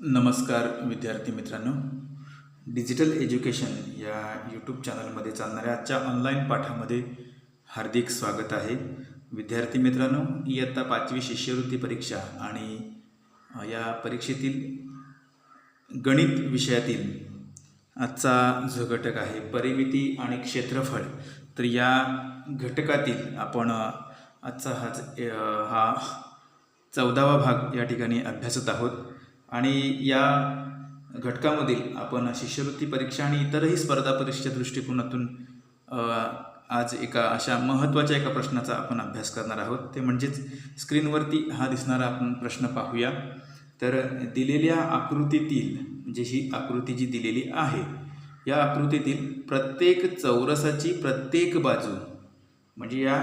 नमस्कार विद्यार्थी मित्रांनो. डिजिटल एज्युकेशन या यूट्यूब चॅनलमध्ये चालणाऱ्या आजच्या ऑनलाईन पाठामध्ये हार्दिक स्वागत आहे. विद्यार्थी मित्रांनो इयत्ता पाचवी शिष्यवृत्ती परीक्षा आणि या परीक्षेतील गणित विषयातील आजचा जो घटक आहे परिमिती आणि क्षेत्रफळ तर या घटकातील आपण आजचा हा हा चौदावा भाग या ठिकाणी अभ्यासत आहोत. आणि या घटकामधील आपण शिष्यवृत्ती परीक्षा आणि इतरही स्पर्धा परीक्षेच्या दृष्टिकोनातून आज एका अशा महत्त्वाच्या एका प्रश्नाचा आपण अभ्यास करणार आहोत. ते म्हणजेच स्क्रीनवरती हा दिसणारा आपण प्रश्न पाहूया. तर दिलेल्या आकृतीतील म्हणजे ही आकृती जी दिलेली आहे या आकृतीतील प्रत्येक चौरसाची प्रत्येक बाजू म्हणजे या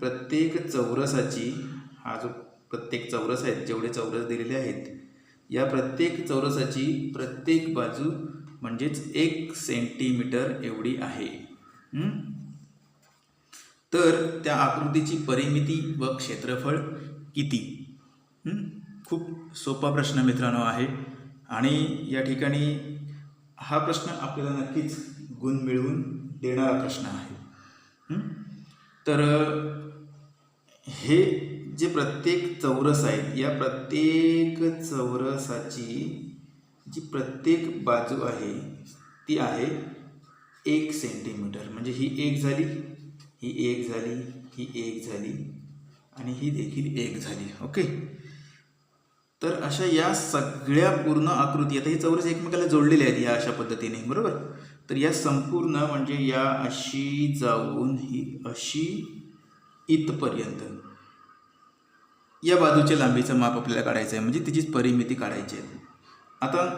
प्रत्येक चौरसाची हा जो प्रत्येक चौरस आहेत जेवढे चौरस दिलेले आहेत या प्रत्येक चौरसाची प्रत्येक बाजू म्हणजेच एक सेंटीमीटर एवढी आहे. तर त्या आकृतीची परिमिती व क्षेत्रफळ किती? खूप सोपा प्रश्न मित्रांनो आहे. आणि या ठिकाणी हा प्रश्न आपल्याला नक्कीच गुण मिळवून देणारा प्रश्न आहे. तर हे जे प्रत्येक चौरस आहेत या प्रत्येक चौरसाची जी प्रत्येक बाजू आहे ती आहे एक सेंटीमीटर म्हणजे ही एक झाली ही एक झाली ही एक झाली आणि ही देखील एक झाली. ओके तर अशा या सगळ्या पूर्ण आकृती आता ही चौरस एकमेकाला जोडलेली आहेत या अशा पद्धतीने बरोबर? तर या संपूर्ण म्हणजे या अशी जाऊन ही अशी इथपर्यंत. या बाजूच्या लांबीचं माप आपल्याला काढायचं आहे. म्हणजे तिचीच परिमिती काढायची आहे. आता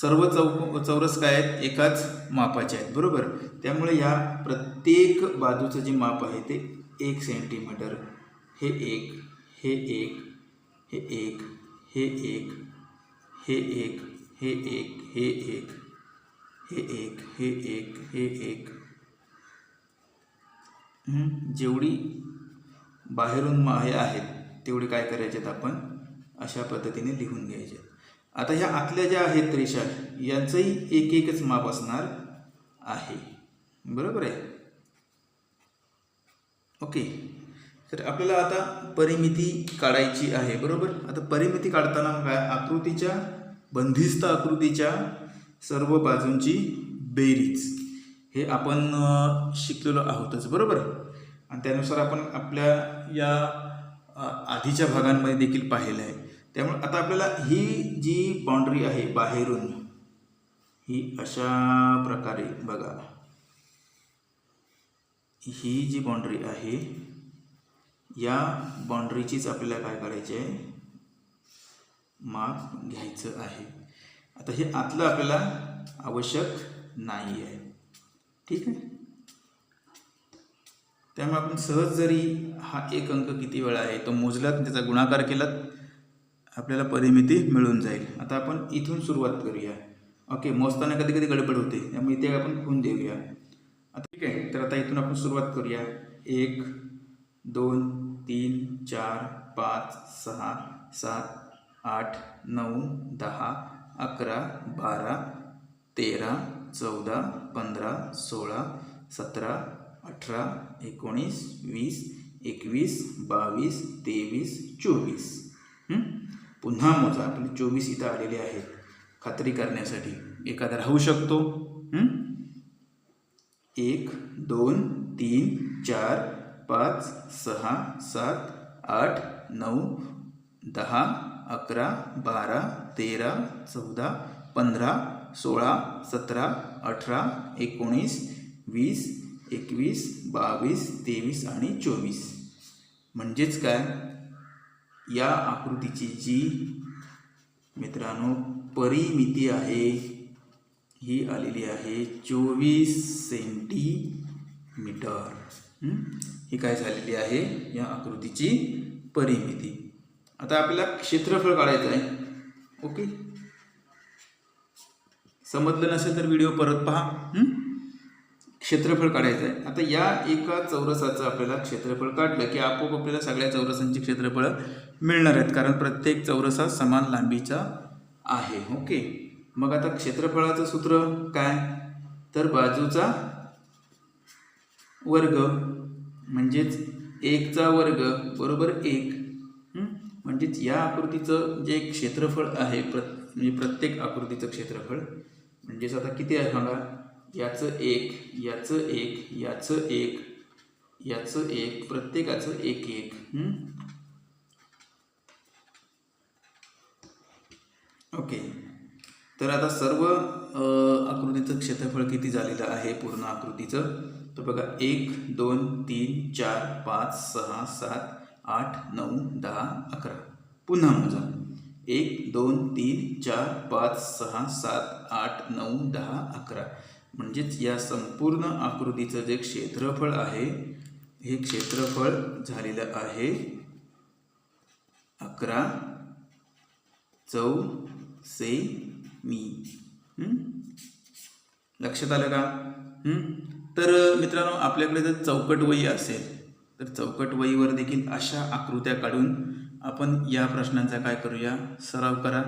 सर्व चौक चौरस काय आहेत? एकाच मापाचे आहेत. बरोबर? त्यामुळे या प्रत्येक बाजूचं जे माप आहे ते एक सेंटीमीटर हे एक हे एक हे एक हे एक हे एक हे एक हे एक हे एक हे एक हे एक. जेवढी बाहेरून माहे आहेत तेवढे काय करायचे आहेत आपण? अशा पद्धतीने लिहून घ्यायचे आहेत. आता ह्या आतल्या ज्या आहेत रेषा यांचंही एक एकच माप असणार आहे. बरोबर आहे? ओके. तर आपल्याला आता परिमिती काढायची आहे बरोबर? आता परिमिती काढताना काय आकृतीच्या बंदिस्त आकृतीच्या सर्व बाजूंची बेरीज. हे आपण शिकलेलो आहोतच बरोबर? आणि त्यानुसार आपण आपल्या या आधीच्या भागांमध्ये देखील पाहिलं आहे. त्यामुळे आता आपल्याला ही जी बाउंड्री आहे बाहेरून ही अशा प्रकारे बघा. ही जी बाउंड्री आहे या बाउंड्रीचीच आपल्याला काय करायची आहे? माप घ्यायचं आहे. आता हे आतलं आपल्याला आवश्यक नाही आहे ठीक आहे? त्यामुळे आपण सहज जरी हा एक अंक किती वेळा आहे तो मोजलात त्याचा गुणाकार केलात आपल्याला परिमिती मिळून जाईल. आता आपण इथून सुरुवात करूया. ओके मोजताना कधी कधी गडबड होते त्यामुळे इथे आपण खून देऊया. आता ठीक आहे तर आता इथून आपण सुरुवात करूया. एक दोन तीन चार पाच सहा सात आठ नऊ दहा अकरा बारा तेरा चौदा पंधरा सोळा सतरा अठरा एकोणीस वीस एकवीस बावीस तेवीस चोवीस. पुन्हा मोजा. आपले चोवीस इथं आलेले आहेत. खात्री करण्यासाठी. एखादा राहू शकतो. एक दोन तीन चार पाच सहा सात आठ नऊ दहा अकरा बारा तेरा चौदा पंधरा सोळा सतरा अठरा एकोणीस वीस एकवीस बावीस तेवीस आणि चोवीस. म्हणजेच काय? या आकृतीची जी मित्रांनो परिमिती आहे ही आलेली आहे चोवीस सेंटीमीटर. ही? काय झालेली आहे? या आकृतीची परिमिती. आता आपल्याला क्षेत्रफळ काढायचं आहे. ओके? समजलं नसेल तर व्हिडिओ परत पहा. क्षेत्रफळ काढायचं आहे. आता या एका चौरसाचं आपल्याला क्षेत्रफळ काढलं की आपोआप आपल्याला सगळ्या चौरसांची क्षेत्रफळ मिळणार आहेत. कारण प्रत्येक चौरसा समान लांबीचा आहे. ओके? मग आता क्षेत्रफळाचं सूत्र काय? तर बाजूचा वर्ग म्हणजेच एकचा वर्ग बरोबर एक. म्हणजेच या आकृतीचं जे क्षेत्रफळ आहे प्र म्हणजे प्रत्येक आकृतीचं क्षेत्रफळ म्हणजेच आता किती आहे सांगा? याचं एक याचं एक याचं एक याचं एक प्रत्येकाचं एक एक. ओके. तर आता सर्व आकृतीचं क्षेत्रफळ किती झालेलं आहे? पूर्ण आकृतीचं. तर बघा एक दोन तीन चार पाच सहा सात आठ नऊ दहा अकरा. पुन्हा मोजा. एक दोन तीन चार पाच सहा सात आठ नऊ दहा अकरा. म्हणजेच या संपूर्ण आकृतीचं जे क्षेत्रफळ आहे हे क्षेत्रफळ झालेलं आहे अकरा चौ से मी लक्षात आलं का? तर मित्रांनो आपल्याकडे जर चौकट वही असेल तर चौकट वहीवर देखील अशा आकृत्या काढून आपण या प्रश्नांचा काय करूया? सराव करा.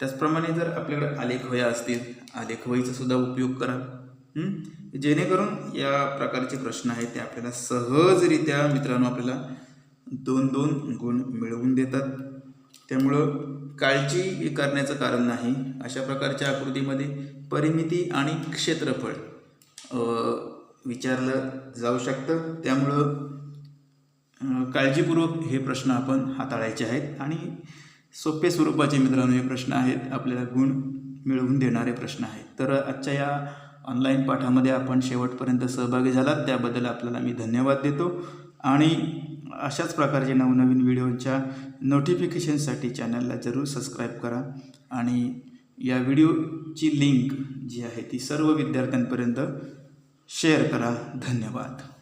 त्याचप्रमाणे जर आपल्याकडे आलेख वया असतील आलेख सुद्धा उपयोग करा. जेणेकरून या प्रकारचे प्रश्न आहेत ते आपल्याला सहजरित्या मित्रांनो आपल्याला दोन दोन गुण मिळवून देतात. त्यामुळं काळजी करण्याचं कारण नाही. अशा प्रकारच्या आकृतीमध्ये परिमिती आणि क्षेत्रफळ विचारलं जाऊ शकतं. त्यामुळं काळजीपूर्वक हे प्रश्न आपण हाताळायचे आहेत. आणि सोपे स्वरूपाचे मित्रांनो हे प्रश्न आहेत. आपल्याला गुण मिळवून देणारे प्रश्न आहेत. तर आजच्या या ऑनलाईन पाठामध्ये आपण शेवटपर्यंत सहभागी झालात. त्याबद्दल आपल्याला मी धन्यवाद देतो. आणि अशाच प्रकारचे नवनवीन व्हिडिओच्या नोटिफिकेशनसाठी चॅनलला जरूर सबस्क्राईब करा. आणि या व्हिडिओची लिंक जी आहे ती सर्व विद्यार्थ्यांपर्यंत शेअर करा. धन्यवाद.